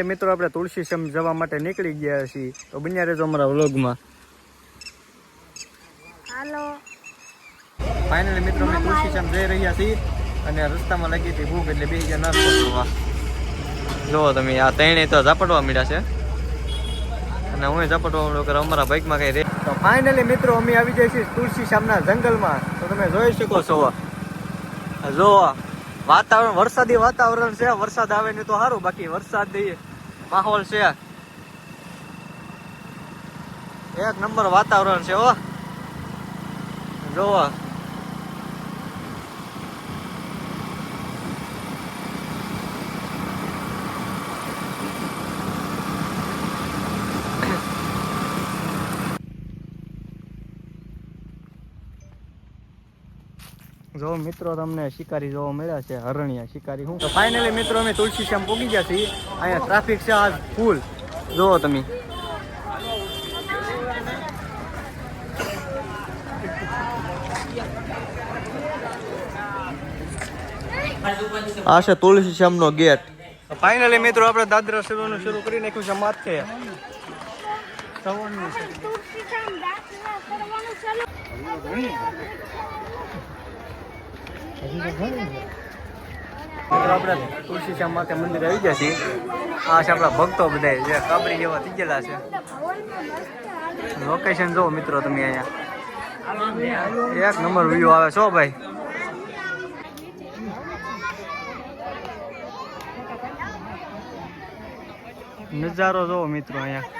Finally મિત્રો આપણે તુલસી સમ જવા માટે નીકળી ગયા છીએ. તો બન્યા રહેજો અમારા વ્લોગમાં. હાલો. ફાઇનલી મિત્રો અમે તુલસી સમ જઈ રહ્યા છીએ અને રસ્તામાં લાગી હતી ભૂખ એટલે બે ગયા કરવા. જુઓ તમે આ ત્રણે તો ઝાપટવા મળ્યા છે. અને હું ઝાપટવા મળ્યો કે અમારા બાઇકમાં કઈ રે તો ફાઇનલી મિત્રો અમે આવી જાય છીએ તુલસી શ્યામના જંગલમાં. તો તમે જોઈ શકો છો. જો વાતાવરણ વરસાદી વાતાવરણ છે. વરસાદ આવે ને તો સારું બાકી વરસાદ માહોલ છે. એક નંબર વાતાવરણ છે હો. જોવો જો મિત્રો તમને શિકારી જોવા મળ્યા છે, હરણિયા શિકારી. હું તો ફાઇનલી મિત્રો અમે તુલસી શ્યામ પહોંચી ગયા છીએ. અહીંયા ટ્રાફિક છે આજ ફૂલ જોવો તમે. આ છે તુલસી શ્યામનો ગેટ. ફાઇનલી મિત્રો આપણે દાદરા શરૂ શરૂ કરી નાખ્યું છે, માથે. સવારનું મિત્રો, આપણે તુલસી શ્યામ મંદિર આવી ગયા છીએ. આ છે આપણા ભક્તો બધા જે કાબરી જેવા થઈ ગયેલા છે. લોકેશન જુઓ મિત્રો તમે અહીંયા. એક નંબર વ્યૂ આવે છો ભાઈ. નજારો જોવો મિત્રો અહીંયા.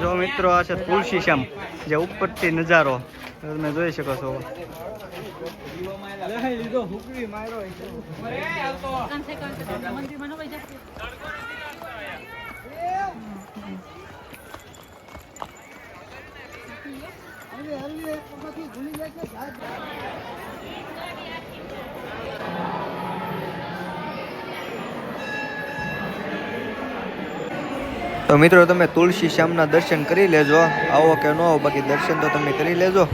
જો મિત્રો આ છે તુલસી શ્યામ જે ઉપરથી નજારો. તમે જોઈ શકો છો. તો મિત્રો, તમે તુલસી શ્યામના દર્શન કરી લેજો. આવો કે ન આવો, બાકી દર્શન તો તમે કરી લેજો.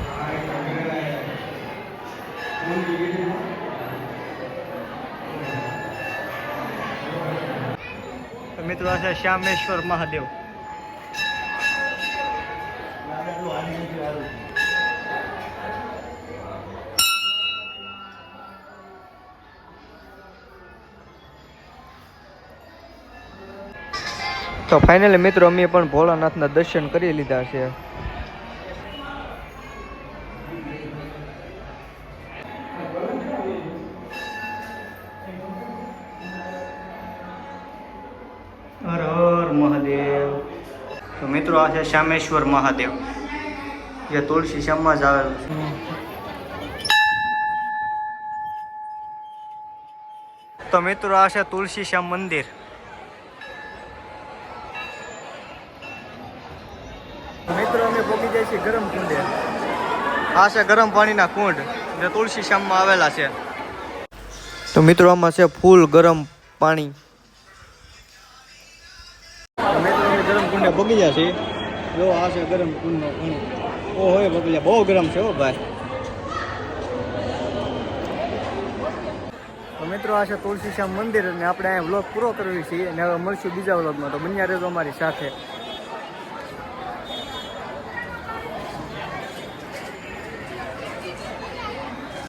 મિત્રો, આ છે શ્યામેશ્વર મહાદેવ. તો ફાઇનલી મિત્રો અમે પણ ભોળાનાથના દર્શન કરી લીધા છે. મિત્રો આ છે શ્યામેશ્વર મહાદેવ. જે તુલસી શ્યામમાં જ આવેલું છે. તો મિત્રો આ છે તુલસી શ્યામ મંદિર. છે ગરમ કુંડે? આ છે ગરમ પાણીના કુંડ જે તુલસી શ્યામમાં આવેલા છે. તો મિત્રો આમાં છે ફૂલ ગરમ પાણી. ગરમ કુંડે પહોંચી છે જો આ છે ગરમ કુંડનો કુંડ. ઓ હોય બગલ્યા બહુ ગરમ છે હો ભાઈ. તો મિત્રો આ છે તુલસી શ્યામ મંદિર અને આપણે અહીંયા વ્લોગ પૂરો કરવી છીએ અને હવે મળશું બીજા વ્લોગમાં તો બન્યા રહેજો અમારી સાથે.